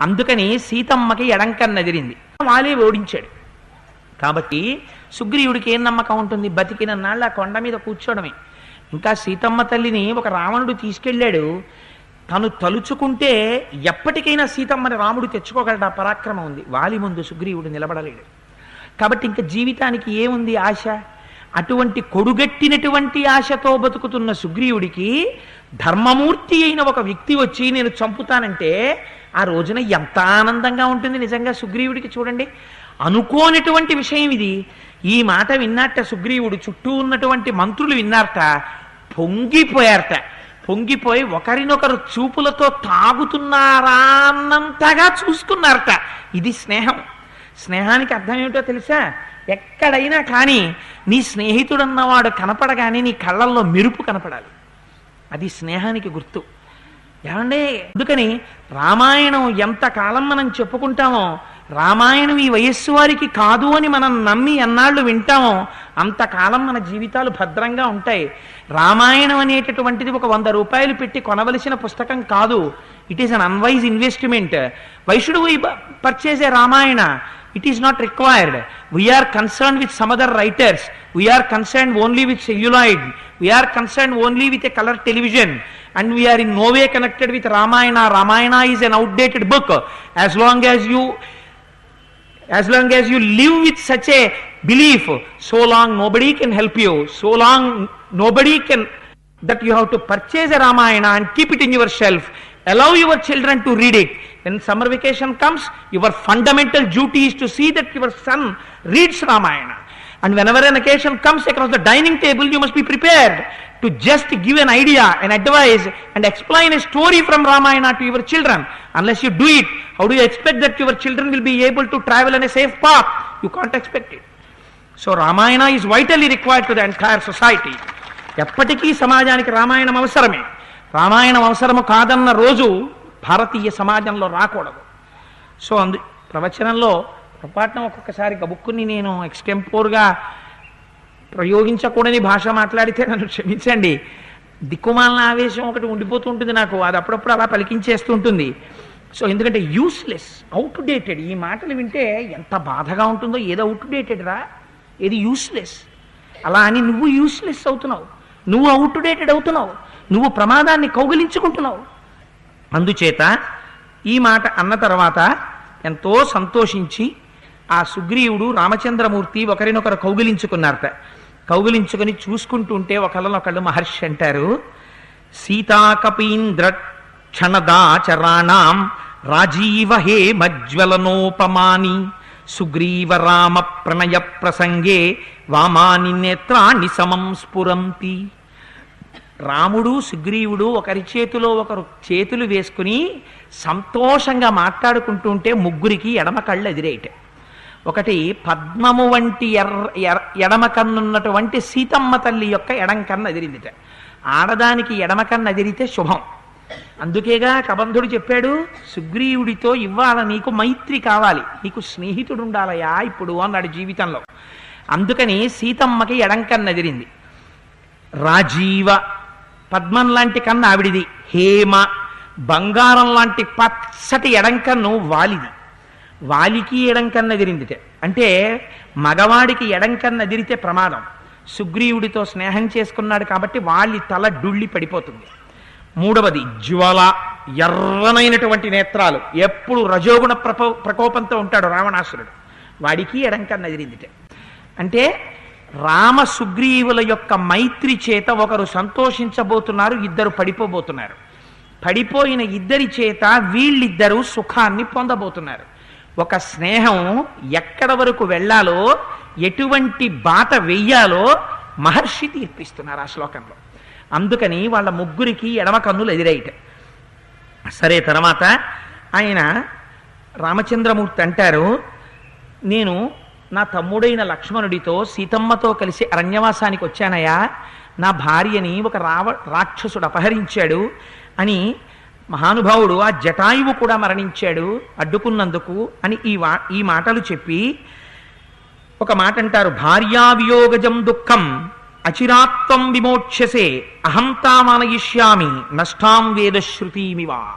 అందుకని సీతమ్మకి ఎడంకన్నదిరింది వాలే ఓడించాడు. కాబట్టి సుగ్రీవుడికి ఏం నమ్మకం ఉంటుంది? బతికిన నాళ్ళు ఆ కొండ మీద కూర్చోవడమే ఇంకా సీతమ్మ తల్లిని ఒక రావణుడు తీసుకెళ్ళాడు. తను తలుచుకుంటే ఎప్పటికైనా సీతమ్మని రాముడు తెచ్చుకోగలడు. ఆ పరాక్రమం ఉంది. వాలి ముందు సుగ్రీవుడు నిలబడలేడు. కాబట్టి ఇంకా జీవితానికి ఏముంది ఆశ? అటువంటి కొడుగట్టినటువంటి ఆశతో బతుకుతున్న సుగ్రీవుడికి ధర్మమూర్తి అయిన ఒక వ్యక్తి వచ్చి నేను చంపుతానంటే ఆ రోజున ఎంత ఆనందంగా ఉంటుంది నిజంగా సుగ్రీవుడికి చూడండి. అనుకోనటువంటి విషయం ఇది. ఈ మాట విన్నట్ట సుగ్రీవుడు చుట్టూ ఉన్నటువంటి మంత్రులు విన్నారట పొంగిపోయారట. పొంగిపోయి ఒకరినొకరు చూపులతో తాగుతున్నారా అన్నంతగా చూసుకున్నారట. ఇది స్నేహం. స్నేహానికి అర్థం ఏమిటో తెలుసా? ఎక్కడైనా కానీ నీ స్నేహితుడన్నవాడు కనపడగానే నీ కళ్ళల్లో మెరుపు కనపడాలి. అది స్నేహానికి గుర్తు. ఏమండి? అందుకని రామాయణం ఎంతకాలం మనం చెప్పుకుంటామో రామాయణం ఈ వయస్సు వారికి కాదు అని మనం నమ్మి ఎన్నాళ్ళు వింటామో అంతకాలం మన జీవితాలు భద్రంగా ఉంటాయి. రామాయణం అనేటటువంటిది ఒక వంద రూపాయలు పెట్టి కొనవలసిన పుస్తకం కాదు. It is an unwise investment వైషుడు purchase a Ramayana. It is not required we are concern with some other writers we are concern only with celluloid we are concern only with a colour television and we are in no way connected with Ramayana. Ramayana is an outdated book. As long as you as long as you live with such a belief, so long nobody can help you, so long nobody can that you have to purchase a Ramayana and keep it in your shelf. Allow your children to read it. When summer vacation comes, your fundamental duty is to see that your son reads Ramayana. And whenever an occasion comes across the dining table, you must be prepared to just give an idea an advice and explain a story from ramayana to your children unless you do it how do you expect that your children will be able to travel on a safe path you can't expect it so Ramayana is vitally required to the entire society ఎప్పటికీ సమాజానికి రామాయణం అవసరమే రామాయణం అవసరము కాదన్న రోజు భారతీయ సమాజంలో రాకూడదు so అందు ప్రవచనంలో పొరపాటున ఒక్కొక్కసారి గబుక్కుని నేను ఎక్స్టెంపోర్గా ప్రయోగించకూడని భాష మాట్లాడితే నన్ను క్షమించండి. దిక్కుమాలిన ఆవేశం ఒకటి ఉండిపోతూ ఉంటుంది నాకు. అది అప్పుడప్పుడు అలా పలికించేస్తూ ఉంటుంది. సో ఎందుకంటే యూస్లెస్ అవుట్ డేటెడ్ ఈ మాటలు వింటే ఎంత బాధగా ఉంటుందో ఏదో అవుట్ డేటెడ్ రా. ఏది యూస్లెస్ అలా అని నువ్వు యూస్లెస్ అవుతున్నావు. నువ్వు అవుట్ డేటెడ్ అవుతున్నావు. నువ్వు ప్రమాదాన్ని కౌగిలించుకుంటున్నావు. అందుచేత ఈ మాట అన్న తర్వాత ఎంతో సంతోషించి ఆ సుగ్రీవుడు రామచంద్రమూర్తి ఒకరినొకరు కౌగిలించుకున్నారట. కౌగులించుకొని చూసుకుంటుంటే ఒకళ్ళనొకళ్ళు మహర్షి అంటారు సీతాకపీంద్ర క్షణదాచరాణం రాజీవ హే మజ్వలనోపమాని సుగ్రీవ రామ ప్రణయ ప్రసంగే వామాని నేత్రాన్ని సమం స్ఫురంతి. రాముడు సుగ్రీవుడు ఒకరి చేతిలో ఒకరు చేతులు వేసుకుని సంతోషంగా మాట్లాడుకుంటుంటే ముగ్గురికి ఎడమ కళ్ళు ఎదిరేయట. ఒకటి పద్మము వంటి ఎర్ర ఎడమ కన్నున్నటువంటి సీతమ్మ తల్లి యొక్క ఎడం కన్ను ఎదిరిందిట ఆడదానికి ఎడమ కన్ను ఎదిరితే శుభం. అందుకేగా కబంధుడు చెప్పాడు సుగ్రీవుడితో ఇవ్వాల నీకు మైత్రి కావాలి నీకు స్నేహితుడు ఉండాలయా ఇప్పుడు అన్నాడు జీవితంలో. అందుకని సీతమ్మకి ఎడం కన్ను ఎదిరింది రాజీవ పద్మం లాంటి కన్ను ఆవిడిది హేమ బంగారం లాంటి పచ్చటి ఎడంకన్ను వాలిది. వాలికి ఎడం ఎదిరిందిటే. అంటే మగవాడికి ఎడం కన్నదిరితే ప్రమాదం. సుగ్రీవుడితో స్నేహం చేసుకున్నాడు కాబట్టి వాలి తల డుళ్ళి పడిపోతుంది. మూడవది జ్వల ఎర్రనైనటువంటి నేత్రాలు. ఎప్పుడు రజోగుణ ప్రపో ప్రకోపంతో ఉంటాడు రావణాసురుడు. వాడికి ఎడంకన్ను ఎదిరిందిటే. అంటే రామ సుగ్రీవుల యొక్క మైత్రి చేత ఒకరు సంతోషించబోతున్నారు ఇద్దరు పడిపోబోతున్నారు. పడిపోయిన ఇద్దరి చేత వీళ్ళిద్దరూ సుఖాన్ని పొందబోతున్నారు. ఒక స్నేహం ఎక్కడ వరకు వెళ్ళాలో ఎటువంటి బాట వెయ్యాలో మహర్షి తీర్పిస్తున్నారు ఆ శ్లోకంలో. అందుకని వాళ్ళ ముగ్గురికి ఎడమ కన్నులు ఎదిరైట సరే తర్వాత ఆయన రామచంద్రమూర్తి అంటారు నేను నా తమ్ముడైన లక్ష్మణుడితో సీతమ్మతో కలిసి అరణ్యవాసానికి వచ్చానయా నా భార్యని ఒక రావ రాక్షసుడు అపహరించాడు అని మహానుభావుడు ఆ జటాయువు కూడా మరణించాడు అడ్డుకున్నందుకు అని ఈ వా ఈ మాటలు చెప్పి ఒక మాట అంటారు భార్యావియోగజం దుఃఖం అచిరాత్వం విమోక్షసే అహంతామానయిష్యామి నష్టాం వేదశ్రుతిమివా.